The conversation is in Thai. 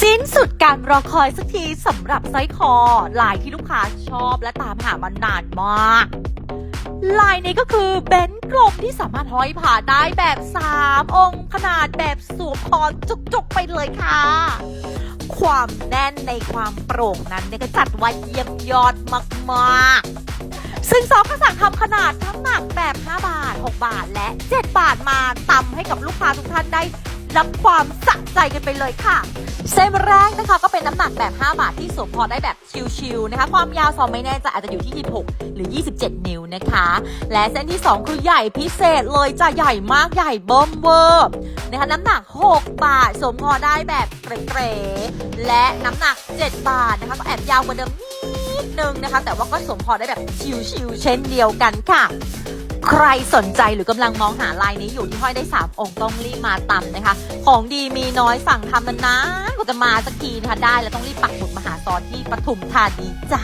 สิ้นสุดการรอคอยสักทีสำหรับสร้อยคอ ลายที่ลูกค้าชอบและตามหามานานมาก ลายนี้ก็คือเบนกลมที่สามารถห้อยผ่าได้แบบ 3 องค์ขนาดแบบสวมคอจุกๆไปเลยค่ะ ความแน่นในความโปร่งนั้นเนี่ยก็จัดไว้เยี่ยมยอดมากๆ ซึ่งซอฟก็สั่งทำขนาดน้ำหนักแบบ 5 บาท 6 บาทและ 7 บาทมาตำให้กับลูกค้าทุกท่านได้ รับความสะใจกันไปเลยค่ะเส้นแรกนะคะก็เป็นน้ำหนักแบบ 5 บาทที่สวมพอได้แบบชิลๆนะคะ ความยาวสองไม่แน่ใจอาจจะอยู่ที่ 26 หรือ 27 นิ้วนะคะ และเส้นที่ 2 คือใหญ่พิเศษเลยจะใหญ่มากใหญ่เบิ่มเวอร์นะคะน้ำหนัก 6 บาทสวมพอได้แบบเก๋ๆและน้ำหนัก 7 บาทนะคะก็แอบยาวกว่าเดิมนิดนึงนะคะ แต่ว่าก็สวมพอได้แบบชิลๆเช่นเดียวกันค่ะ ใครสนใจหรือกำลังมองหาลายนี้อยู่ที่ห้อยได้ 3 องค์ต้องรีบมาตำนะคะ ของดีมีน้อยสั่งทำนานกว่าจะมาสักทีนะคะได้แล้วต้องรีบปักหมุดมาหาซอนที่ปทุมธานีจ้า